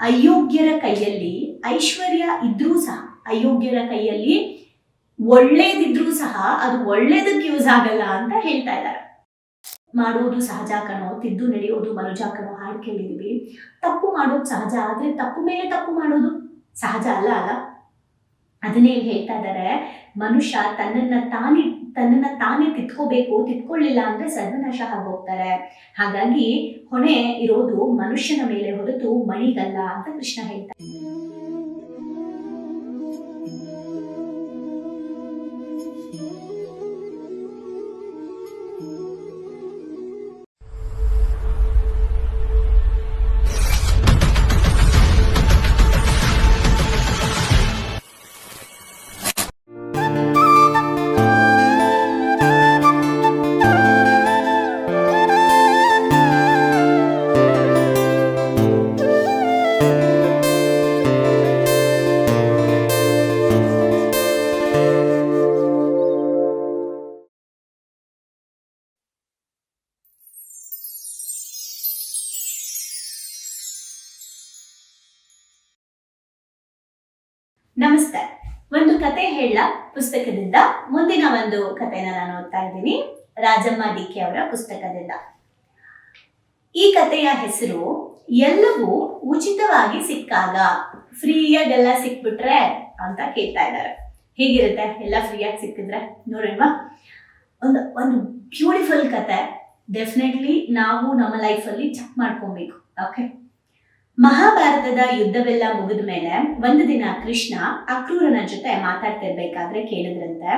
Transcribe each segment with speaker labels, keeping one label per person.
Speaker 1: ಅಯೋಗ್ಯರ ಕೈಯಲ್ಲಿ ಐಶ್ವರ್ಯ ಇದ್ರೂ ಸಹ, ಅಯೋಗ್ಯರ ಕೈಯಲ್ಲಿ ಒಳ್ಳೇದಿದ್ರೂ ಸಹ, ಅದು ಒಳ್ಳೇದಕ್ಕೆ ಯೂಸ್ ಆಗಲ್ಲ ಅಂತ ಹೇಳ್ತಾ ಇದ್ದಾರೆ. ಮಾಡುವುದು ಸಹಜ ಕಣೋ, ತಿದ್ದು ನಡೆಯೋದು ಮನುಜ ಕಣೋ, ಹಾಡು ಕೇಳಿದೀವಿ ತಪ್ಪು ಮಾಡೋದು ಸಹಜ, ಆದ್ರೆ ತಪ್ಪು ಮೇಲೆ ತಪ್ಪು ಮಾಡೋದು ಸಹಜ ಅಲ್ಲ ಅಲ್ಲ? ಅದನ್ನೇ ಹೇಳ್ತಾ ಇದ್ದಾರೆ. ಮನುಷ್ಯ ತನ್ನನ್ನ ತಾನೇ ತನ್ನನ್ನ ತಾನೇ ತಿತ್ಕೋಬೇಕು ತಿತ್ಕೊಳ್ಳಿಲ್ಲ ಅಂದ್ರೆ ಸರ್ವನಾಶ ಆಗೋಗ್ತಾರೆ. ಹಾಗಾಗಿ ಹೊಣೆ ಇರೋದು ಮನುಷ್ಯನ ಮೇಲೆ ಹೊರತು ಮಣಿಗಲ್ಲ ಅಂತ ಕೃಷ್ಣ ಹೇಳ್ತಾರೆ ಹೇಳ ಪುಸ್ತಕದಿಂದ. ಮುಂದಿನ ಒಂದು ಕಥೆನ ನಾನು ಓದ್ತಾ ಇದ್ದೀನಿ. ರಾಜಮ್ಮ ಡಿ ಕೆ ಅವರ ಪುಸ್ತಕದಿಂದ. ಈ ಕಥೆಯ ಹೆಸರು, ಎಲ್ಲವೂ ಉಚಿತವಾಗಿ ಸಿಕ್ಕಾಗ, ಫ್ರೀಯಾಗೆಲ್ಲ ಸಿಕ್ಬಿಟ್ರೆ ಅಂತ ಕೇಳ್ತಾ ಇದ್ದಾರೆ. ಹೇಗಿರುತ್ತೆ? ಎಲ್ಲ ಫ್ರೀಯಾಗಿ ಸಿಕ್ಕಿದ್ರೆ? ನೋಡೋಣವಾ ಒಂದು ಒಂದು ಬ್ಯೂಟಿಫುಲ್ ಕತೆ ಡೆಫಿನೆಟ್ಲಿ ನಾವು ನಮ್ಮ ಲೈಫಲ್ಲಿ ಚೆಕ್ ಮಾಡ್ಕೊಬೇಕು. ಓಕೆ ಮಹಾಭಾರತದ ಯುದ್ಧವೆಲ್ಲ ಮುಗಿದ ಮೇಲೆ ಒಂದು ದಿನ ಕೃಷ್ಣ ಅಕ್ರೂರನ ಜೊತೆ ಮಾತಾಡ್ತಿರ್ಬೇಕಾದ್ರೆ ಕೇಳಿದ್ರಂತೆ.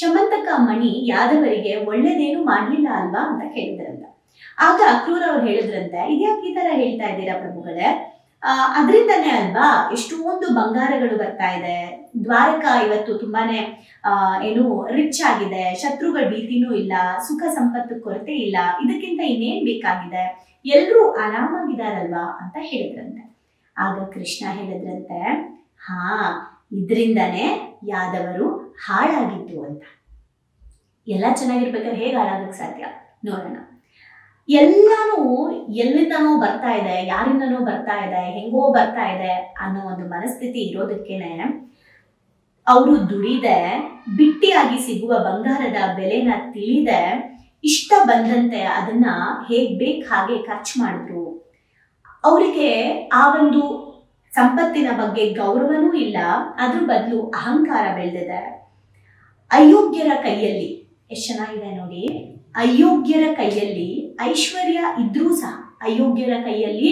Speaker 1: ಶಮಂತಕ ಮಣಿ ಯಾದವರಿಗೆ ಒಳ್ಳೇದೇನು ಮಾಡ್ಲಿಲ್ಲ ಅಲ್ವಾ ಅಂತ ಕೇಳಿದ್ರಂತೆ. ಆಗ ಅಕ್ರೂರ ಅವ್ರು ಹೇಳಿದ್ರಂತೆ, ಇದ್ಯಾಕೆ ಈ ತರ ಹೇಳ್ತಾ ಇದ್ದೀರಾ ಪ್ರಭುಗಳೇ? ಅದರಿಂದನೇ ಅಲ್ವಾ ಎಷ್ಟೊಂದು ಬಂಗಾರಗಳು ಬರ್ತಾ ಇದೆ. ದ್ವಾರಕ ಇವತ್ತು ತುಂಬಾನೇ ಏನು ರಿಚ್ ಆಗಿದೆ, ಶತ್ರುಗಳ ಭೀತಿನೂ ಇಲ್ಲ, ಸುಖ ಸಂಪತ್ತು ಕೊರತೆ ಇಲ್ಲ, ಇದಕ್ಕಿಂತ ಇನ್ನೇನ್ ಬೇಕಾಗಿದೆ? ಎಲ್ರೂ ಆರಾಮಾಗಿದಾರಲ್ವಾ ಅಂತ ಹೇಳಿದ್ರಂತೆ. ಆಗ ಕೃಷ್ಣ ಹೇಳಿದ್ರಂತೆ, ಹಾ, ಇದರಿಂದನೇ ಯಾದವರು ಹಾಳಾಗಿದ್ದು ಅಂತ. ಎಲ್ಲ ಚೆನ್ನಾಗಿರ್ಬೇಕಾದ್ರೆ ಹೇಗೆ ಹಾಳಾಗಕ್ಕೆ ಸಾಧ್ಯ? ನೋಡೋಣ. ಎಲ್ಲಾನು ಎಲ್ಲಿಂದನೋ ಬರ್ತಾ ಇದೆ, ಯಾರಿಂದನೋ ಬರ್ತಾ ಇದೆ, ಹೆಂಗೋ ಬರ್ತಾ ಇದೆ ಅನ್ನೋ ಒಂದು ಮನಸ್ಥಿತಿ ಇರೋದಕ್ಕೇನೆ ಅವರು ದುಡಿದೆ, ಬಿಟ್ಟಿಯಾಗಿ ಸಿಗುವ ಬಂಗಾರದ ಬೆಲೆನ ತಿಳಿದೆ ಇಷ್ಟ ಬಂದಂತೆ ಅದನ್ನ ಹೇಗ್ ಬೇಕು ಹಾಗೆ ಖರ್ಚು ಮಾಡಿದ್ರು. ಅವರಿಗೆ ಆ ಒಂದು ಸಂಪತ್ತಿನ ಬಗ್ಗೆ ಗೌರವನೂ ಇಲ್ಲ, ಅದ್ರ ಬದಲು ಅಹಂಕಾರ ಬೆಳೆದಿದೆ. ಅಯೋಗ್ಯರ ಕೈಯಲ್ಲಿ, ಎಷ್ಟು ಚೆನ್ನಾಗಿದೆ ನೋಡಿ. ಅಯೋಗ್ಯರ ಕೈಯಲ್ಲಿ ಐಶ್ವರ್ಯ ಇದ್ರೂ ಸಹ, ಅಯೋಗ್ಯರ ಕೈಯಲ್ಲಿ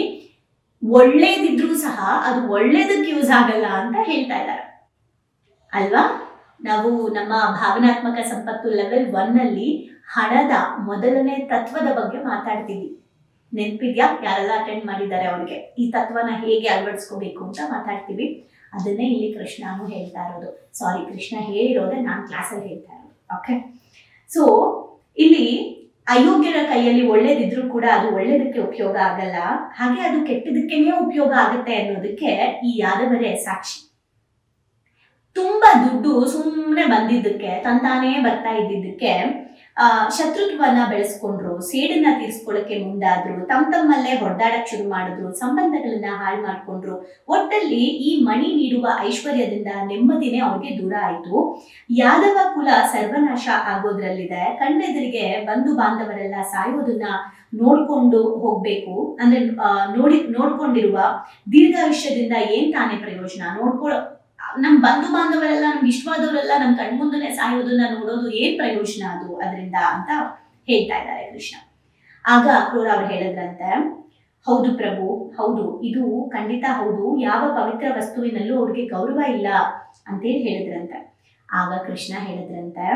Speaker 1: ಒಳ್ಳೇದಿದ್ರೂ ಸಹ ಅದು ಒಳ್ಳೇದಕ್ಕೆ ಯೂಸ್ ಆಗಲ್ಲ ಅಂತ ಹೇಳ್ತಾ ಇದ್ದಾರೆ. ಅಲ್ವಾ? ನಾವು ನಮ್ಮ ಭಾವನಾತ್ಮಕ ಸಂಪತ್ತು ಲೆವೆಲ್ ಒನ್ ಅಲ್ಲಿ ಹಣದ ಮೊದಲನೇ ತತ್ವದ ಬಗ್ಗೆ ಮಾತಾಡ್ತೀವಿ. ನೆನ್ಪಿದ್ಯಾ? ಯಾರೆಲ್ಲ ಅಟೆಂಡ್ ಮಾಡಿದ್ದಾರೆ ಅವ್ರಿಗೆ? ಈ ತತ್ವನ ಹೇಗೆ ಅಳವಡಿಸ್ಕೋಬೇಕು ಅಂತ ಮಾತಾಡ್ತೀವಿ. ಅದನ್ನೇ ಇಲ್ಲಿ ಕೃಷ್ಣನು ಹೇಳ್ತಾ ಇರೋದು. ಸಾರಿ ಕೃಷ್ಣ ಹೇಳಿರೋದೇ ನಾನು ಕ್ಲಾಸಲ್ಲಿ ಹೇಳ್ತಾ ಇರೋದು. ಓಕೆ ಸೊ ಇಲ್ಲಿ ಅಯೋಗ್ಯರ ಕೈಯಲ್ಲಿ ಒಳ್ಳೇದಿದ್ರು ಕೂಡ ಅದು ಒಳ್ಳೇದಕ್ಕೆ ಉಪಯೋಗ ಆಗಲ್ಲ. ಹಾಗೆ ಅದು ಕೆಟ್ಟದಕ್ಕೇನೆ ಉಪಯೋಗ ಆಗುತ್ತೆ ಅನ್ನೋದಕ್ಕೆ ಈ ಯಾದವರೇ ಸಾಕ್ಷಿ. ಸುಮ್ಮನೆ ಬಂದಿದ್ದಕ್ಕೆ, ತಂತಾನೇ ಬರ್ತಾ ಇದ್ದಿದ್ದಕ್ಕೆ, ಆ ಶತ್ರುತ್ವನ ಬೆಳೆಸ್ಕೊಂಡ್ರು, ಸೇಡನ್ನ ತೀರ್ಸ್ಕೊಳ್ಳಕ್ಕೆ ಮುಂದಾದ್ರು ತಮ್ಮ ತಮ್ಮಲ್ಲೇ ಹೊಡೆದಾಡಕ್ ಶುರು ಮಾಡಿದ್ರು, ಸಂಬಂಧಗಳನ್ನ ಹಾಳು ಮಾಡ್ಕೊಂಡ್ರು. ಒಟ್ಟಲ್ಲಿ ಈ ಮಣಿ ನೀಡುವ ಐಶ್ವರ್ಯದಿಂದ ನೆಮ್ಮದಿನೇ ಅವ್ರಿಗೆ ದೂರ ಆಯ್ತು. ಯಾದವ ಕುಲ ಸರ್ವನಾಶ ಆಗೋದ್ರಲ್ಲಿದೆ. ಕಣ್ಣೆದುರಿಗೆ ಬಂಧು ಬಾಂಧವರೆಲ್ಲ ಸಾಯೋದನ್ನ ನೋಡ್ಕೊಂಡು ಹೋಗ್ಬೇಕು. ಅಂದ್ರೆ ನೋಡಿ, ನೋಡ್ಕೊಂಡಿರುವ ದೀರ್ಘಾಯುಷ್ಯದಿಂದ ಏನ್ ತಾನೇ ಪ್ರಯೋಜನ? ನೋಡ್ಕೊಳ್ಳೋ ನಮ್ ಬಂಧು ಬಾಂಧವರೆಲ್ಲ ನಮ್ಗೆ ಇಷ್ಟವಾದವರೆಲ್ಲ ನಮ್ ಕಣ್ಮುಂದನೆ ಸಾಯೋದನ್ನ ನೋಡೋದು ಏನ್ ಪ್ರಯೋಜನ ಅದು ಅದರಿಂದ ಅಂತ ಹೇಳ್ತಾ ಇದ್ದಾರೆ ಕೃಷ್ಣ. ಆಗ ಅಕ್ರೂರ ಅವ್ರು ಹೇಳಿದ್ರಂತೆ, ಹೌದು ಪ್ರಭು, ಹೌದು, ಇದು ಖಂಡಿತ ಹೌದು, ಯಾವ ಪವಿತ್ರ ವಸ್ತುವಿನಲ್ಲೂ ಅವ್ರಿಗೆ ಗೌರವ ಇಲ್ಲ ಅಂತೇಳಿ ಹೇಳಿದ್ರಂತೆ. ಆಗ ಕೃಷ್ಣ ಹೇಳಿದ್ರಂತೆ,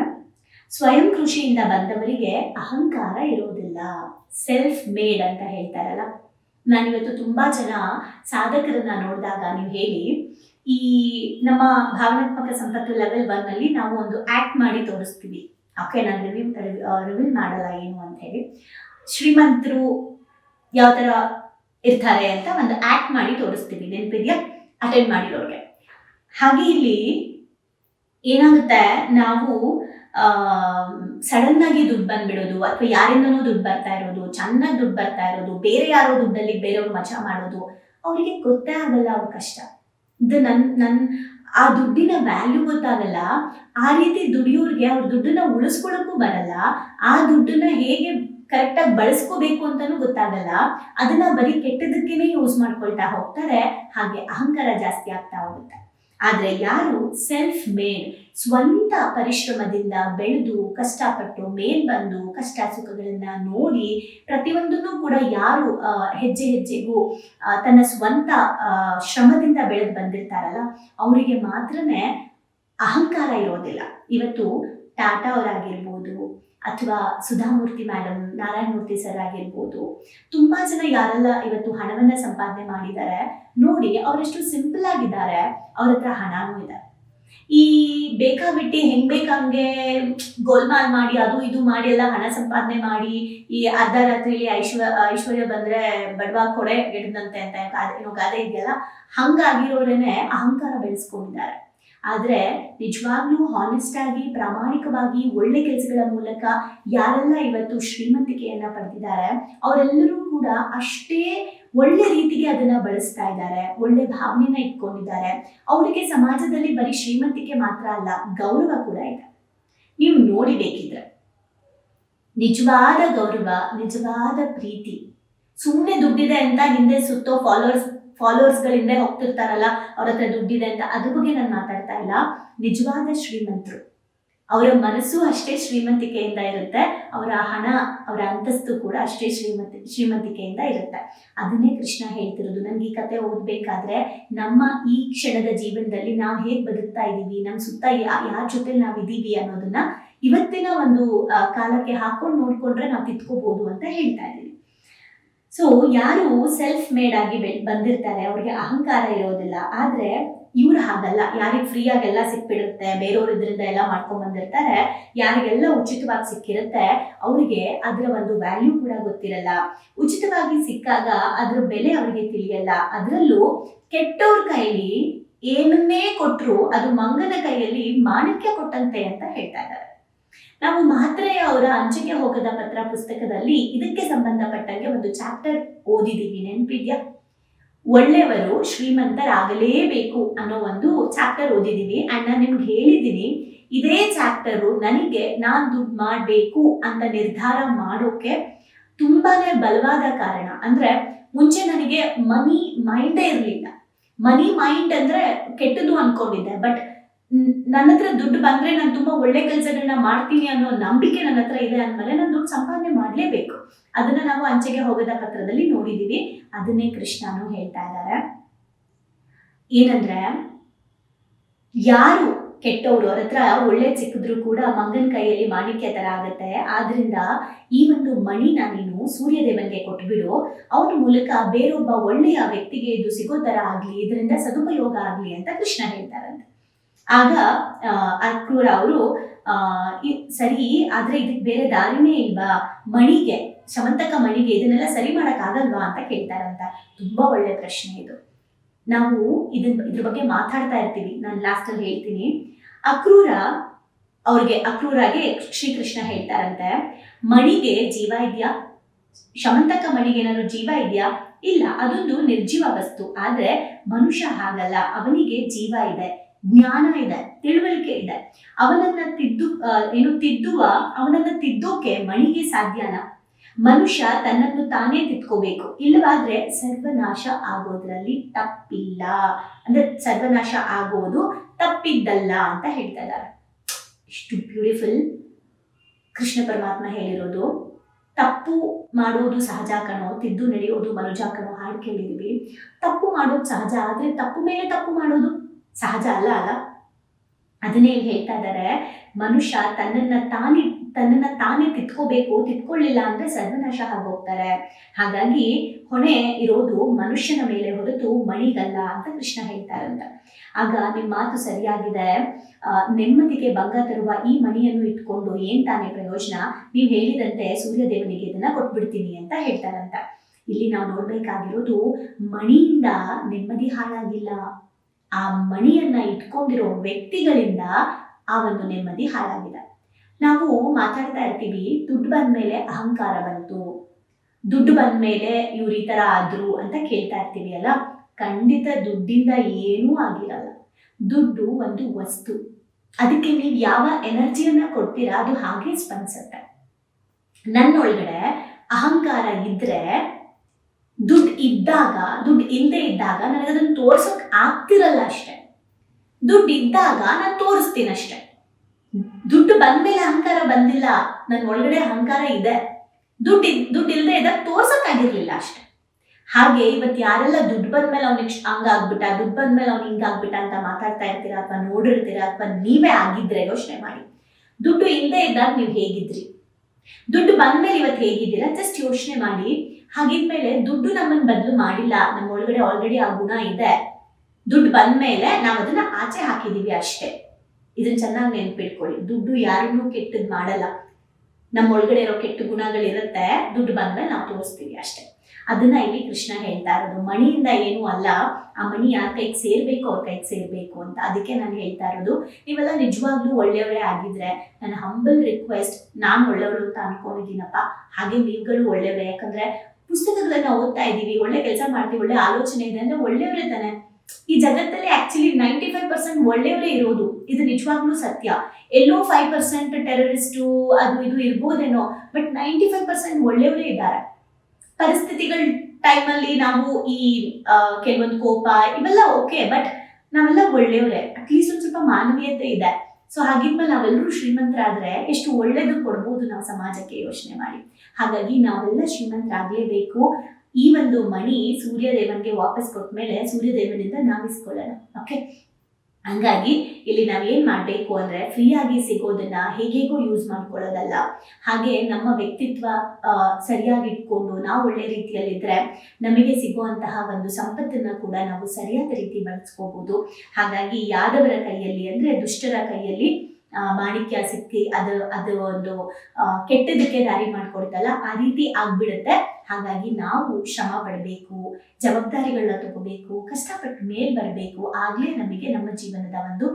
Speaker 1: ಸ್ವಯಂ ಕೃಷಿಯಿಂದ ಬಂದವರಿಗೆ ಅಹಂಕಾರ ಇರೋದಿಲ್ಲ ಸೆಲ್ಫ್ ಮೇಡ್ ಅಂತ ಹೇಳ್ತಾರಲ್ಲ. ನಾನಿವತ್ತು ತುಂಬಾ ಜನ ಸಾಧಕರನ್ನ ನೋಡಿದಾಗ ನೀವು ಹೇಳಿ ಈ ನಮ್ಮ ಭಾವನಾತ್ಮಕ ಸಂಪತ್ತು ಲೆವೆಲ್ ಒನ್ ಅಲ್ಲಿ ನಾವು ಒಂದು ಆಕ್ಟ್ ಮಾಡಿ ತೋರಿಸ್ತೀವಿ. ಓಕೆ ನಾನು ರಿವ್ಯೂ ರಿವೀಲ್ ಮಾಡಲ್ಲ ಏನು ಅಂತ ಹೇಳಿ. ಶ್ರೀಮಂತರು ಯಾವ ಥರ ಇರ್ತಾರೆ ಅಂತ ಒಂದು ಆಕ್ಟ್ ಮಾಡಿ ತೋರಿಸ್ತೀವಿ. ನೆನಪಿದ್ಯಾ? ಅಟೆಂಡ್ ಮಾಡಿರೋರಿಗೆ. ಹಾಗೆ ಇಲ್ಲಿ ಏನಾಗುತ್ತೆ? ನಾವು ಸಡನ್ ಆಗಿ ದುಡ್ಡು ಬಂದ್ಬಿಡೋದು ಅಥವಾ ಯಾರಿಂದನೂ ದುಡ್ಡು ಬರ್ತಾ ಇರೋದು, ಚೆನ್ನಾಗಿ ದುಡ್ಡು ಬರ್ತಾ ಇರೋದು, ಬೇರೆ ಯಾರೋ ದುಡ್ಡಲ್ಲಿ ಬೇರೆಯವ್ರು ಮಜಾ ಮಾಡೋದು, ಅವರಿಗೆ ಗೊತ್ತೇ ಆಗಲ್ಲ ಅವ್ರ ಕಷ್ಟ. ಇದು ನನ್ ನನ್ನ ಆ ದುಡ್ಡಿನ ವ್ಯಾಲ್ಯೂ ಗೊತ್ತಾಗಲ್ಲ. ಆ ರೀತಿ ದುಡಿಯೋರಿಗೆ ಅವ್ರ ದುಡ್ಡನ್ನ ಉಳಿಸ್ಕೊಳಕ್ಕೂ ಬರಲ್ಲ. ಆ ದುಡ್ಡನ್ನ ಹೇಗೆ ಕರೆಕ್ಟಾಗಿ ಬಳಸ್ಕೋಬೇಕು ಅಂತಾನೂ ಗೊತ್ತಾಗಲ್ಲ. ಅದನ್ನ ಬರೀ ಕೆಟ್ಟದಕ್ಕೇನೆ ಯೂಸ್ ಮಾಡ್ಕೊಳ್ತಾ ಹೋಗ್ತಾರೆ. ಹಾಗೆ ಅಹಂಕಾರ ಜಾಸ್ತಿ ಆಗ್ತಾ ಹೋಗುತ್ತೆ. ಆದ್ರೆ ಯಾರು ಸೆಲ್ಫ್ ಮೇಡ್ ಸ್ವಂತ ಪರಿಶ್ರಮದಿಂದ ಬೆಳೆದು ಕಷ್ಟಪಟ್ಟು ಮೇಲ್ ಬಂದು ಕಷ್ಟ ಸುಖಗಳನ್ನ ನೋಡಿ ಪ್ರತಿಯೊಂದನ್ನು ಕೂಡ ಯಾರು ಹೆಜ್ಜೆ ಹೆಜ್ಜೆಗೂ ತನ್ನ ಸ್ವಂತ ಶ್ರಮದಿಂದ ಬೆಳೆದು ಬಂದಿರ್ತಾರಲ್ಲ, ಅವರಿಗೆ ಮಾತ್ರನೇ ಅಹಂಕಾರ ಇರೋದಿಲ್ಲ. ಇವತ್ತು ಟಾಟಾ ಅವರಾಗಿರ್ಬೋದು ಅಥವಾ ಸುಧಾಮೂರ್ತಿ ಮೇಡಮ್ ನಾರಾಯಣಮೂರ್ತಿ ಸರ್ ಆಗಿರ್ಬೋದು, ತುಂಬಾ ಜನ ಯಾರೆಲ್ಲ ಇವತ್ತು ಹಣವನ್ನ ಸಂಪಾದನೆ ಮಾಡಿದ್ದಾರೆ, ನೋಡಿ ಅವರೆಷ್ಟು ಸಿಂಪಲ್ ಆಗಿದ್ದಾರೆ, ಅವ್ರ ಹತ್ರ ಹಣನೂ ಇದೆ ಈ ಬೇಕಾಬಿಟ್ಟಿ ಹೆಂಗ್ ಬೇಕಂಗೆ ಗೋಲ್ಮಾಲ್ ಮಾಡಿ, ಅದು ಇದು ಮಾಡಿ, ಎಲ್ಲ ಹಣ ಸಂಪಾದನೆ ಮಾಡಿ, ಈ ಅರ್ಧ ರಾತ್ರಿಲಿ ಐಶ್ವ, ಐಶ್ವರ್ಯ ಬಂದ್ರೆ ಬಡವ ಕೊಡೆ ಗಿಡದಂತೆ ಅಂತ ಏನೋ ಗಾದೆ ಇದೆಯಲ್ಲ, ಹಂಗಾಗಿರೋರೇನೆ ಅಹಂಕಾರ ಬೆಳೆಸ್ಕೊಂಡಿದ್ದಾರೆ. ಆದ್ರೆ ನಿಜವಾಗ್ಲೂ ಹಾನೆಸ್ಟ್ ಆಗಿ, ಪ್ರಾಮಾಣಿಕವಾಗಿ ಒಳ್ಳೆ ಕೆಲಸಗಳ ಮೂಲಕ ಯಾರೆಲ್ಲ ಇವತ್ತು ಶ್ರೀಮಂತಿಕೆಯನ್ನ ಪಡೆದಿದ್ದಾರೆ, ಅವರೆಲ್ಲರೂ ಕೂಡ ಅಷ್ಟೇ ಒಳ್ಳೆ ರೀತಿಗೆ ಅದನ್ನ ಬಳಸ್ತಾ ಇದ್ದಾರೆ, ಒಳ್ಳೆ ಭಾವನೆನ ಇಟ್ಕೊಂಡಿದ್ದಾರೆ. ಅವರಿಗೆ ಸಮಾಜದಲ್ಲಿ ಬರೀ ಶ್ರೀಮಂತಿಕೆ ಮಾತ್ರ ಅಲ್ಲ, ಗೌರವ ಕೂಡ ಇದೆ. ನೀವು ನೋಡಿಬೇಕಿದ್ರೆ ನಿಜವಾದ ಗೌರವ, ನಿಜವಾದ ಪ್ರೀತಿ. ಸುಮ್ಮನೆ ದುಡ್ಡಿದೆ ಅಂತ ಹಿಂದೆ ಸುತ್ತೋ ಫಾಲೋವರ್ಸ್ ಫಾಲೋವರ್ಸ್ಗಳ ಹಿಂದೆ ಹೋಗ್ತಿರ್ತಾರಲ್ಲ, ಅವ್ರ ಹತ್ರ ದುಡ್ಡಿದೆ ಅಂತ, ಅದ್ರ ಬಗ್ಗೆ ನಾನು ಮಾತಾಡ್ತಾ ಇಲ್ಲ. ನಿಜವಾದ ಶ್ರೀಮಂತರು. ಅವರ ಮನಸ್ಸು ಅಷ್ಟೇ ಶ್ರೀಮಂತಿಕೆಯಿಂದ ಇರುತ್ತೆ, ಅವರ ಹಣ, ಅವರ ಅಂತಸ್ತು ಕೂಡ ಅಷ್ಟೇ ಶ್ರೀಮಂತ, ಶ್ರೀಮಂತಿಕೆಯಿಂದ ಇರುತ್ತೆ. ಅದನ್ನೇ ಕೃಷ್ಣ ಹೇಳ್ತಿರೋದು. ನಮ್ಗೆ ಈ ಕತೆ ಓದ್ಬೇಕಾದ್ರೆ, ನಮ್ಮ ಈ ಕ್ಷಣದ ಜೀವನದಲ್ಲಿ ನಾವು ಹೇಗ್ ಬದುಕ್ತಾ ಇದ್ದೀವಿ ನಮ್ಮ ಸುತ್ತ ಯಾರ ಜೊತೆ ನಾವು ಇದೀವಿ ಅನ್ನೋದನ್ನ ಇವತ್ತಿನ ಒಂದು ಕಾಲಕ್ಕೆ ಹಾಕೊಂಡು ನೋಡ್ಕೊಂಡ್ರೆ ನಾವು ತಿತ್ಕೋಬಹುದು ಅಂತ ಹೇಳ್ತಾ ಇದ್ದೀನಿ. ಸೊ ಯಾರು ಸೆಲ್ಫ್ ಮೇಡ್ ಆಗಿ ಬಂದಿರ್ತಾರೆ, ಅವ್ರಿಗೆ ಅಹಂಕಾರ ಇರೋದಿಲ್ಲ. ಆದ್ರೆ ಇವ್ರು ಹಾಗಲ್ಲ. ಯಾರಿಗೆ ಫ್ರೀಯಾಗಿ ಆಗೆಲ್ಲ ಸಿಕ್ಬಿಡುತ್ತೆ ಬೇರೆಯವ್ರ ಇದರಿಂದ ಎಲ್ಲ ಮಾಡ್ಕೊಂಡ್ ಬಂದಿರ್ತಾರೆ, ಯಾರಿಗೆಲ್ಲ ಉಚಿತವಾಗಿ ಸಿಕ್ಕಿರುತ್ತೆ, ಅವರಿಗೆ ಅದರ ಒಂದು ವ್ಯಾಲ್ಯೂ ಕೂಡ ಗೊತ್ತಿರಲ್ಲ. ಉಚಿತವಾಗಿ ಸಿಕ್ಕಾಗ ಅದ್ರ ಬೆಲೆ ಅವರಿಗೆ ತಿಳಿಯಲ್ಲ. ಅದರಲ್ಲೂ ಕೆಟ್ಟವ್ರ ಕೈಲಿ ಏನನ್ನೇ ಕೊಟ್ಟರೂ ಅದು ಮಂಗನ ಕೈಯಲ್ಲಿ ಮಾಣಿಕ್ಯ ಕೊಟ್ಟಂತೆ ಅಂತ ಹೇಳ್ತಾ ಇದ್ದಾರೆ. ನಾವು ಮಾತ್ರೆಯ ಅವರ ಅಂಚಿಗೆ ಹೋಗದ ಪತ್ರ ಪುಸ್ತಕದಲ್ಲಿ ಇದಕ್ಕೆ ಸಂಬಂಧಪಟ್ಟಂಗೆ ಒಂದು ಚಾಪ್ಟರ್ ಓದಿದೀವಿ ನೆನ್ಪಿದ್ಯಾ? ಒಳ್ಳೆಯವರು ಶ್ರೀಮಂತರಾಗಲೇಬೇಕು ಅನ್ನೋ ಒಂದು ಚಾಪ್ಟರ್ ಓದಿದ್ದೀನಿ ಅಂಡ್ ನಾನು ನಿಮ್ಗೆ ಹೇಳಿದ್ದೀನಿ ಇದೇ ಚಾಪ್ಟರು ನನಗೆ ನಾನು ದುಡ್ಡು ಮಾಡಬೇಕು ಅಂತ ನಿರ್ಧಾರ ಮಾಡೋಕೆ ತುಂಬಾನೇ ಬಲವಾದ ಕಾರಣ. ಅಂದ್ರೆ ಮುಂಚೆ ನನಗೆ ಮನಿ ಮೈಂಡೇ ಇರಲಿಲ್ಲ. ಮನಿ ಮೈಂಡ್ ಅಂದ್ರೆ ಕೆಟ್ಟದು ಅನ್ಕೊಂಡಿದ್ದೆ ಬಟ್ ನನ್ನ ಹತ್ರ ದುಡ್ಡು ಬಂದ್ರೆ ನಾನು ತುಂಬಾ ಒಳ್ಳೆ ಕೆಲಸಗಳನ್ನ ಮಾಡ್ತೀನಿ ಅನ್ನೋ ನಂಬಿಕೆ ನನ್ನ ಹತ್ರ ಇದೆ ಅಂದ್ಮೇಲೆ ನಾನು ದುಡ್ಡು ಸಂಪಾದನೆ ಮಾಡ್ಲೇಬೇಕು. ಅದನ್ನ ನಾವು ಅಂಚೆಗೆ ಹೋಗದ ಪತ್ರದಲ್ಲಿ ನೋಡಿದೀವಿ. ಅದನ್ನೇ ಕೃಷ್ಣನು ಹೇಳ್ತಾ ಇದ್ದಾರೆ ಏನಂದ್ರೆ, ಯಾರು ಕೆಟ್ಟವರು, ಅವ್ರ ಹತ್ರ ಒಳ್ಳೆ ಸಿಕ್ಕಿದ್ರು ಕೂಡ ಮಂಗನ ಕೈಯಲ್ಲಿ ಮಾಣಿಕ್ಯ ತರ ಆಗುತ್ತೆ. ಆದ್ರಿಂದ ಈ ಒಂದು ಮಣಿನ ನೀನು ಸೂರ್ಯದೇವನ್ಗೆ ಕೊಟ್ಬಿಡು. ಅವನ ಮೂಲಕ ಬೇರೊಬ್ಬ ಒಳ್ಳೆಯ ವ್ಯಕ್ತಿಗೆ ಇದು ಸಿಗೋ ತರ ಆಗ್ಲಿ, ಇದರಿಂದ ಸದುಪಯೋಗ ಆಗ್ಲಿ ಅಂತ ಕೃಷ್ಣ ಹೇಳ್ತಾರಂತೆ ಆಗ ಅಕ್ರೂರ ಅವರು ಸರಿ, ಆದ್ರೆ ಇದಕ್ಕೆ ಬೇರೆ ದಾರಿನೇ ಇಲ್ವಾ? ಮಣಿಗೆ ಶಮಂತಕ ಮಣಿಗೆ ಇದನ್ನೆಲ್ಲ ಸರಿ ಮಾಡಕ್ ಆಗಲ್ವಾ ಅಂತ ಕೇಳ್ತಾರಂತ. ತುಂಬಾ ಒಳ್ಳೆ ಪ್ರಶ್ನೆ ಇದು. ನಾವು ಇದನ್, ಇದ್ರ ಬಗ್ಗೆ ಮಾತಾಡ್ತಾ ಇರ್ತೀವಿ. ನಾನು ಲಾಸ್ಟ್ ಅಲ್ಲಿ ಹೇಳ್ತೀನಿ. ಅಕ್ರೂರ, ಅವ್ರಿಗೆ ಅಕ್ರೂರಾಗೆ ಶ್ರೀಕೃಷ್ಣ ಹೇಳ್ತಾರಂತೆ. ಮಣಿಗೆ ಜೀವ ಇದೆಯಾ? ಶಮಂತಕ ಮಣಿಗೆ ಏನಾದ್ರು ಜೀವ ಇದೆಯಾ? ಇಲ್ಲ, ಅದೊಂದು ನಿರ್ಜೀವ ವಸ್ತು. ಆದ್ರೆ ಮನುಷ್ಯ ಹಾಗಲ್ಲ. ಅವನಿಗೆ ಜೀವ ಇದೆ. ಜ್ಞಾನ ಇದೆ, ತಿಳುವಳಿಕೆ ಇದೆ. ಅವನನ್ನ ತಿದ್ದು ಏನು ತಿದ್ದುವ, ಅವನನ್ನ ತಿದ್ದೋಕೆ ಮಣಿಗೆ ಸಾಧ್ಯನ? ಮನುಷ್ಯ ತನ್ನನ್ನು ತಾನೇ ತಿದ್ಕೋಬೇಕು. ಇಲ್ಲವಾದ್ರೆ ಸರ್ವನಾಶ ಆಗೋದ್ರಲ್ಲಿ ತಪ್ಪಿಲ್ಲ. ಅಂದ್ರೆ ಸರ್ವನಾಶ ಆಗೋದು ತಪ್ಪಿದ್ದಲ್ಲ ಅಂತ ಹೇಳ್ತಾ ಇದ್ದಾರೆ. ಇಷ್ಟು ಬ್ಯೂಟಿಫುಲ್ ಕೃಷ್ಣ ಪರಮಾತ್ಮ ಹೇಳಿರೋದು. ತಪ್ಪು ಮಾಡೋದು ಸಹಜ ಕಣೋ, ತಿದ್ದು ನಡೆಯೋದು ಮನುಜ ಕಣೋ, ಹಾಡು ಕೇಳಿದೀವಿ ತಪ್ಪು ಮಾಡೋದು ಸಹಜ ಆದ್ರೆ ತಪ್ಪು ಮೇಲೆ ತಪ್ಪು ಮಾಡೋದು ಸಹಜ ಅಲ್ಲ ಅಲ್ಲ? ಅದನ್ನೇ ಇಲ್ಲಿ ಹೇಳ್ತಾ ಇದ್ದಾರೆ. ಮನುಷ್ಯ ತನ್ನನ್ನ ತಾನೇ ತನ್ನನ್ನ ತಾನೇ ತಿತ್ಕೋಬೇಕು, ತಿತ್ಕೊಳ್ಳಿಲ್ಲ ಅಂದ್ರೆ ಸರ್ವನಾಶ ಆಗೋಗ್ತಾರೆ. ಹಾಗಾಗಿ ಹೊಣೆ ಇರೋದು ಮನುಷ್ಯನ ಮೇಲೆ ಹೊರತು ಮಣಿಗಲ್ಲ ಅಂತ ಕೃಷ್ಣ ಹೇಳ್ತಾರಂತ ಆಗ ನಿಮ್ಮ ಮಾತು ಸರಿಯಾಗಿದೆ. ನೆಮ್ಮದಿಗೆ ಭಂಗ ತರುವ ಈ ಮಣಿಯನ್ನು ಇಟ್ಕೊಂಡು ಏನ್ ತಾನೇ ಪ್ರಯೋಜನ? ನೀವು ಹೇಳಿದಂತೆ ಸೂರ್ಯದೇವನಿಗೆ ಇದನ್ನ ಕೊಟ್ಬಿಡ್ತೀನಿ ಅಂತ ಹೇಳ್ತಾರಂತ. ಇಲ್ಲಿ ನಾವು ನೋಡ್ಬೇಕಾಗಿರೋದು ಮಣಿಯಿಂದ ನೆಮ್ಮದಿ ಹಾಳಾಗಿಲ್ಲ. ಆ ಮಣಿಯನ್ನ ಇಟ್ಕೊಂಡಿರೋ ವ್ಯಕ್ತಿಗಳಿಂದ ಆ ಒಂದು ನೆಮ್ಮದಿ ಹಾಳಾಗಿದೆ. ನಾವು ಮಾತಾಡ್ತಾ ಇರ್ತೀವಿ, ದುಡ್ಡು ಬಂದ್ಮೇಲೆ ಅಹಂಕಾರ ಬಂತು. ದುಡ್ಡು ಬಂದ ಮೇಲೆ ಇವ್ರು ಈ ತರ ಆದ್ರು ಅಂತ ಕೇಳ್ತಾ ಇರ್ತೀವಿ ಅಲ್ಲ? ಖಂಡಿತ ದುಡ್ಡಿಂದ ಏನೂ ಆಗಿರಲ್ಲ. ದುಡ್ಡು ಒಂದು ವಸ್ತು. ಅದಕ್ಕೆ ನೀವು ಯಾವ ಎನರ್ಜಿಯನ್ನ ಕೊಡ್ತೀರಾ ಅದು ಹಾಗೆ ಸ್ಪಂದಿಸುತ್ತೆ. ನನ್ನೊಳಗಡೆ ಅಹಂಕಾರ ಇದ್ರೆ ದುಡ್ಡು ಇದ್ದಾಗ, ದುಡ್ಡು ಇಲ್ಲದೆ ಇದ್ದಾಗ ನನಗೆ ಅದನ್ನ ತೋರ್ಸೋಕ್ ಆಗ್ತಿರಲ್ಲ ಅಷ್ಟೇ. ದುಡ್ಡು ಇದ್ದಾಗ ನಾನು ತೋರಿಸ್ತೀನಿ ಅಷ್ಟೇ. ದುಡ್ಡು ಬಂದ್ಮೇಲೆ ಅಹಂಕಾರ ಬಂದಿಲ್ಲ ನನ್ನ ಒಳಗಡೆ ಅಹಂಕಾರ ಇದೆ. ದುಡ್ಡು ದುಡ್ಡು ಇಲ್ಲದೆ ಇದ್ದಾಗ ತೋರ್ಸಕ್ಕಾಗಿರ್ಲಿಲ್ಲ ಅಷ್ಟೇ. ಹಾಗೆ ಇವತ್ತು ಯಾರೆಲ್ಲ ದುಡ್ಡು ಬಂದ್ಮೇಲೆ ಅವ್ನಿಗೆ ಹಂಗಾಗ್ಬಿಟ್ಟ ದುಡ್ಡು ಬಂದ್ಮೇಲೆ ಅವ್ನು ಹಿಂಗಾಗ್ಬಿಟ್ಟ ಅಂತ ಮಾತಾಡ್ತಾ ಇರ್ತೀರಾ ಅಥವಾ ನೋಡಿರ್ತೀರಾ ಅಥವಾ ನೀವೇ ಆಗಿದ್ರೆ ಯೋಚನೆ ಮಾಡಿ. ದುಡ್ಡು ಇಲ್ಲದೆ ಇದ್ದಾಗ ನೀವು ಹೇಗಿದ್ರಿ? ದುಡ್ಡು ಬಂದ್ಮೇಲೆ ಇವತ್ತು ಹೇಗಿದ್ದೀರಾ? ಜಸ್ಟ್ ಯೋಚನೆ ಮಾಡಿ. ಹಾಗಿದ್ಮೇಲೆ ದುಡ್ಡು ನಮ್ಮನ್ನ ಬದಲು ಮಾಡಿಲ್ಲ, ನಮ್ಮ ಒಳಗಡೆ ಆಲ್ರೆಡಿ ಆ ಗುಣ ಇದೆ. ದುಡ್ಡು ಬಂದ್ಮೇಲೆ ನಾವು ಅದನ್ನ ಆಚೆ ಹಾಕಿದೀವಿ ಅಷ್ಟೇ. ಇದನ್ನ ಚೆನ್ನಾಗಿ ನೆನ್ಪಿಟ್ಕೊಳ್ಳಿ. ದುಡ್ಡು ಯಾರನ್ನೂ ಕೆಟ್ಟದ್ ಮಾಡಲ್ಲ. ನಮ್ಮ ಒಳಗಡೆ ಇರೋ ಕೆಟ್ಟ ಗುಣಗಳಿರುತ್ತೆ, ದುಡ್ಡು ಬಂದ ಮೇಲೆ ನಾವು ತೋರಿಸ್ತೀವಿ ಅಷ್ಟೇ. ಅದನ್ನ ಇಲ್ಲಿ ಕೃಷ್ಣ ಹೇಳ್ತಾ ಇರೋದು. ಮಣಿಯಿಂದ ಏನೂ ಅಲ್ಲ, ಆ ಮಣಿ ಯಾರ ಕೈಗೆ ಸೇರ್ಬೇಕು ಅವ್ರ ಕೈಗೆ ಸೇರ್ಬೇಕು ಅಂತ ಅದಕ್ಕೆ ನಾನು ಹೇಳ್ತಾ ಇರೋದು. ನೀವೆಲ್ಲ ನಿಜವಾಗ್ಲೂ ಒಳ್ಳೆಯವರೇ ಆಗಿದ್ರೆ ನನ್ನ ಹಂಬಲ್ ರಿಕ್ವೆಸ್ಟ್ ನಾನು ಒಳ್ಳೆಯವರು ಅಂತ ಅನ್ಕೊಂಡಿದ್ದೀನಪ್ಪ. ಹಾಗೆ ನೀವುಗಳು ಒಳ್ಳೆಯವರೇ. ಯಾಕಂದ್ರೆ ಪುಸ್ತಕಗಳನ್ನ ಓದ್ತಾ ಇದ್ದೀವಿ, ಒಳ್ಳೆ ಕೆಲಸ ಮಾಡ್ತೀವಿ, ಒಳ್ಳೆ ಆಲೋಚನೆ ಇದೆ ಅಂದ್ರೆ ಒಳ್ಳೆಯವರೇ ತಾನೆ. ಈ ಜಗತ್ತಲ್ಲಿ ಆಕ್ಚುಲಿ ನೈಂಟಿ ಫೈವ್ ಪರ್ಸೆಂಟ್ ಒಳ್ಳೆಯವರೇ ಇರೋದು, ಇದು ನಿಜವಾಗ್ಲೂ ಸತ್ಯ. ಎಲ್ಲೋ ಫೈವ್ ಪರ್ಸೆಂಟ್ ಟೆರರಿಸ್ಟು ಅದು ಇದು ಇರ್ಬೋದೇನೋ ಬಟ್ ನೈಂಟಿ ಫೈವ್ ಪರ್ಸೆಂಟ್ ಒಳ್ಳೆಯವರೇ ಇದ್ದಾರೆ. ಪರಿಸ್ಥಿತಿಗಳ ಟೈಮಲ್ಲಿ ನಾವು ಈ ಕೆಲವೊಂದು ಕೋಪ, ಇವೆಲ್ಲ ಓಕೆ ಬಟ್ ನಾವೆಲ್ಲ ಒಳ್ಳೆಯವರೇ. ಅಟ್ಲೀಸ್ಟ್ ಒಂದು ಸ್ವಲ್ಪ ಮಾನವೀಯತೆ ಇದೆ. ಸೊ ಹಾಗಿದ್ಮೇಲೆ ನಾವೆಲ್ಲರೂ ಶ್ರೀಮಂತರಾದ್ರೆ ಎಷ್ಟು ಒಳ್ಳೇದು ಕೊಡ್ಬೋದು ನಾವು ಸಮಾಜಕ್ಕೆ ಯೋಚನೆ ಮಾಡಿ. ಹಾಗಾಗಿ ನಾವೆಲ್ಲ ಶ್ರೀಮಂತರಾಗಲೇಬೇಕು. ಈ ಒಂದು ಮಣಿ ಸೂರ್ಯದೇವನಿಗೆ ವಾಪಸ್ ಕೊಟ್ಮೇಲೆ ಸೂರ್ಯದೇವನಿಂದ ನಾವಿಸ್ಕೊಳ್ಳೋಣ. ಓಕೆ ಹಂಗಾಗಿ ಇಲ್ಲಿ ನಾವೇನ್ ಮಾಡಬೇಕು ಅಂದ್ರೆ ಫ್ರೀಯಾಗಿ ಸಿಗೋದನ್ನ ಹೇಗೇಗೋ ಯೂಸ್ ಮಾಡ್ಕೊಳ್ಳೋದಲ್ಲ. ಹಾಗೆ ನಮ್ಮ ವ್ಯಕ್ತಿತ್ವ ಸರಿಯಾಗಿ ಇಟ್ಕೊಂಡು ನಾವು ಒಳ್ಳೆ ರೀತಿಯಲ್ಲಿದ್ರೆ ನಮಗೆ ಸಿಗುವಂತಹ ಒಂದು ಸಂಪತ್ತನ್ನ ಕೂಡ ನಾವು ಸರಿಯಾದ ರೀತಿ ಬಳಸ್ಕೋಬಹುದು ಹಾಗಾಗಿ ಯಾದವರ ಕೈಯಲ್ಲಿ ಅಂದ್ರೆ ದುಷ್ಟರ ಕೈಯಲ್ಲಿ ಮಾಣಿಕ್ಯ ಸಿಕ್ಕಿ ಅದು ಅದು ಒಂದು ಕೆಟ್ಟದಕ್ಕೆ ದಾರಿ ಮಾಡ್ಕೊಡ್ತಲ್ಲ, ಆ ರೀತಿ ಆಗ್ಬಿಡುತ್ತೆ. ಹಾಗಾಗಿ ನಾವು ಶ್ರಮ ಪಡಬೇಕು, ಜವಾಬ್ದಾರಿಗಳನ್ನ ತಗೋಬೇಕು, ಕಷ್ಟಪಟ್ಟು ಮೇಲ್ ಬರಬೇಕು, ಆಗ್ಲೇ ನಮಗೆ ನಮ್ಮ ಜೀವನದ ಒಂದು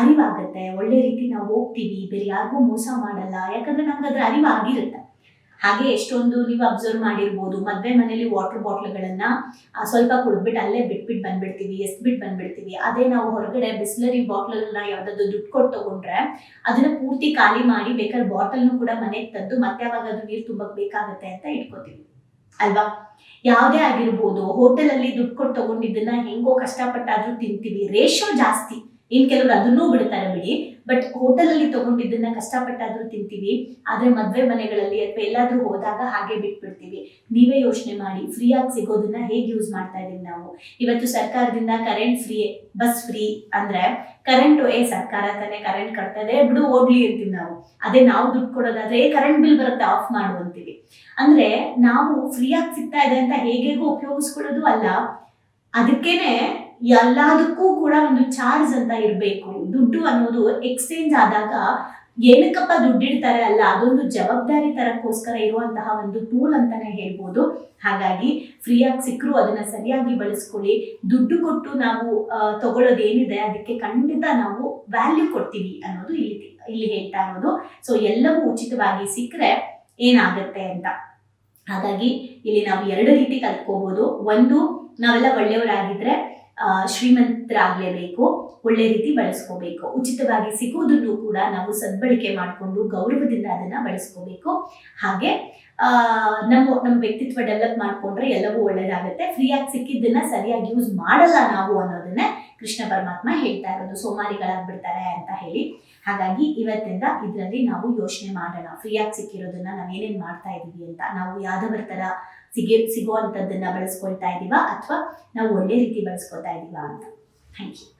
Speaker 1: ಅರಿವಾಗುತ್ತೆ. ಒಳ್ಳೆ ರೀತಿ ನಾವು ಹೋಗ್ತೀವಿ, ಬೇರೆ ಯಾರಿಗೂ ಮೋಸ ಮಾಡಲ್ಲ. ಯಾಕಂದ್ರೆ ನಮ್ಗೆ ಅದ್ರ ಅರಿವಾಗಿರುತ್ತೆ. ಹಾಗೆ ಎಷ್ಟೊಂದು ನೀವು ಅಬ್ಸರ್ವ್ ಮಾಡಿರ್ಬೋದು. ಮದ್ವೆ ಮನೇಲಿ ವಾಟರ್ ಬಾಟ್ಲ್ಗಳನ್ನ ಸ್ವಲ್ಪ ಕುಡ್ಬಿಟ್ಟು ಅಲ್ಲೇ ಬಿಟ್ಬಿಟ್ಟು ಬಂದ್ಬಿಡ್ತೀವಿ ಎಸ್ಬಿಟ್ಟು ಬಂದ್ಬಿಡ್ತೀವಿ. ಅದೇ ನಾವು ಹೊರಗಡೆ ಬಿಸ್ಲರಿ ಬಾಟ್ಲನ್ನ ಯಾವ್ದಾದ್ರು ದುಡ್ಡು ಕೊಟ್ಟು ತಗೊಂಡ್ರೆ, ಅದನ್ನ ಪೂರ್ತಿ ಖಾಲಿ ಮಾಡಿ ಬೇಕಾದ್ರೆ ಬಾಟಲ್ನು ಕೂಡ ಮನೆಗೆ ತಂದು ಮತ್ತೆ ಅವಾಗ ಅದು ನೀರು ತುಂಬಕ್ ಬೇಕಾಗತ್ತೆ ಅಂತ ಇಟ್ಕೋತೀವಿ. ಅಲ್ವಾ? ಯಾವುದೇ ಆಗಿರ್ಬೋದು ಹೋಟೆಲ್ ಅಲ್ಲಿ ದುಡ್ಡು ಕೊಟ್ಟು ತಗೊಂಡಿದ್ದನ್ನ ಹೆಂಗೋ ಕಷ್ಟಪಟ್ಟಾದ್ರೂ ತಿಂತೀವಿ. ರೇಷೋ ಜಾಸ್ತಿ. ಇನ್ ಕೆಲವರು ಅದನ್ನೂ ಬಿಡ್ತಾರೆ ಬಿಡಿ. ಬಟ್ ಹೋಟೆಲ್ ಅಲ್ಲಿ ತಗೊಂಡಿದ್ದನ್ನ ಕಷ್ಟಪಟ್ಟಾದ್ರೂ ತಿಂತೀವಿ. ಆದ್ರೆ ಮದ್ವೆ ಮನೆಗಳಲ್ಲಿ ಅಥವಾ ಎಲ್ಲಾದ್ರೂ ಹೋದಾಗ ಹಾಗೆ ಬಿಟ್ಬಿಡ್ತೀವಿ. ನೀವೇ ಯೋಚನೆ ಮಾಡಿ ಫ್ರೀ ಆಗಿ ಸಿಗೋದನ್ನ ಹೇಗೆ ಯೂಸ್ ಮಾಡ್ತಾ ಇದೀವಿ ನಾವು? ಇವತ್ತು ಸರ್ಕಾರದಿಂದ ಕರೆಂಟ್ ಫ್ರೀ ಬಸ್ ಫ್ರೀ ಅಂದ್ರೆ ಕರೆಂಟ್ ಏ ಸರ್ಕಾರ ತಾನೇ ಕರೆಂಟ್ ಕಟ್ತದೆ, ಬಿಡು ಹೋಗ್ಲಿ ಇರ್ತೀವಿ ನಾವು. ಅದೇ ನಾವು ದುಡ್ಡು ಕೊಡೋದಾದ್ರೆ ಏ ಕರೆಂಟ್ ಬಿಲ್ ಬರುತ್ತೆ ಆಫ್ ಮಾಡು ಅಂತೀವಿ. ಅಂದ್ರೆ ನಾವು ಫ್ರೀ ಆಗಿ ಸಿಗ್ತಾ ಇದೆ ಅಂತ ಹೇಗೇಗೋ ಉಪಯೋಗಿಸ್ಕೊಳ್ಳೋದು ಅಲ್ಲ. ಅದಕ್ಕೇನೆ ಎಲ್ಲದಕ್ಕೂ ಕೂಡ ಒಂದು ಚಾರ್ಜ್ ಅಂತ ಇರಬೇಕು. ದುಡ್ಡು ಅನ್ನೋದು ಎಕ್ಸ್ಚೇಂಜ್ ಆದಾಗ ಏನಕ್ಕಪ್ಪ ದುಡ್ಡಿಡ್ತಾರೆ ಅಲ್ಲ, ಅದೊಂದು ಜವಾಬ್ದಾರಿ ತರಕ್ಕೋಸ್ಕರ ಇರುವಂತಹ ಒಂದು ಟೂಲ್ ಅಂತಾನೆ ಹೇಳ್ಬೋದು. ಹಾಗಾಗಿ ಫ್ರೀಯಾಗಿ ಸಿಕ್ಕರೂ ಅದನ್ನ ಸರಿಯಾಗಿ ಬಳಸ್ಕೊಳ್ಳಿ. ದುಡ್ಡು ಕೊಟ್ಟು ನಾವು ತಗೊಳ್ಳೋದು ತಗೊಳ್ಳೋದೇನಿದೆ, ಅದಕ್ಕೆ ಖಂಡಿತ ನಾವು ವ್ಯಾಲ್ಯೂ ಕೊಡ್ತೀವಿ ಅನ್ನೋದು ಇಲ್ಲಿ ಇಲ್ಲಿ ಹೇಳ್ತಾ ಇರೋದು. ಸೊ ಎಲ್ಲವೂ ಉಚಿತವಾಗಿ ಸಿಕ್ಕರೆ ಏನಾಗುತ್ತೆ ಅಂತ. ಹಾಗಾಗಿ ಇಲ್ಲಿ ನಾವು ಎರಡು ರೀತಿ ಕಲ್ತ್ಕೋಬಹುದು ಒಂದು, ನಾವೆಲ್ಲ ಒಳ್ಳೆಯವರಾಗಿದ್ರೆ ಶ್ರೀಮಂತರಾಗ್ಲೇಬೇಕು, ಒಳ್ಳೆ ರೀತಿ ಬಳಸ್ಕೋಬೇಕು. ಉಚಿತವಾಗಿ ಸಿಗೋದನ್ನು ಕೂಡ ನಾವು ಸದ್ಬಳಕೆ ಮಾಡಿಕೊಂಡು ಗೌರವದಿಂದ ಅದನ್ನ ಬಳಸ್ಕೋಬೇಕು. ಹಾಗೆ ನಮ್ಮ ನಮ್ಮ ವ್ಯಕ್ತಿತ್ವ ಡೆವಲಪ್ ಮಾಡ್ಕೊಂಡ್ರೆ ಎಲ್ಲವೂ ಒಳ್ಳೇದಾಗುತ್ತೆ. ಫ್ರೀಯಾಗಿ ಸಿಕ್ಕಿದ್ದನ್ನ ಸರಿಯಾಗಿ ಯೂಸ್ ಮಾಡಲ್ಲ ನಾವು ಅನ್ನೋದನ್ನೇ ಕೃಷ್ಣ ಪರಮಾತ್ಮ ಹೇಳ್ತಾ ಇರೋದು. ಸೋಮಾರಿಗಳಾಗ್ಬಿಡ್ತಾರೆ ಅಂತ ಹೇಳಿ. ಹಾಗಾಗಿ ಇವತ್ತಿಂದ ಇದರಲ್ಲಿ ನಾವು ಯೋಚನೆ ಮಾಡೋಣ. ಫ್ರೀಯಾಗಿ ಸಿಕ್ಕಿರೋದನ್ನ ನಾವೇನೇನ್ ಮಾಡ್ತಾ ಇದೀವಿ ಅಂತ. ನಾವು ಯಾವ್ದವರ ತರ ಸಿಗಿ ಸಿಗುವಂಥದ್ದನ್ನ ಬಳಸ್ಕೊಳ್ತಾ ಇದ್ದೀವಾ ಅಥವಾ ನಾವು ಒಳ್ಳೆ ರೀತಿ ಬಳಸ್ಕೊಳ್ತಾ ಇದ್ದೀವಾ ಅಂತ. Thank you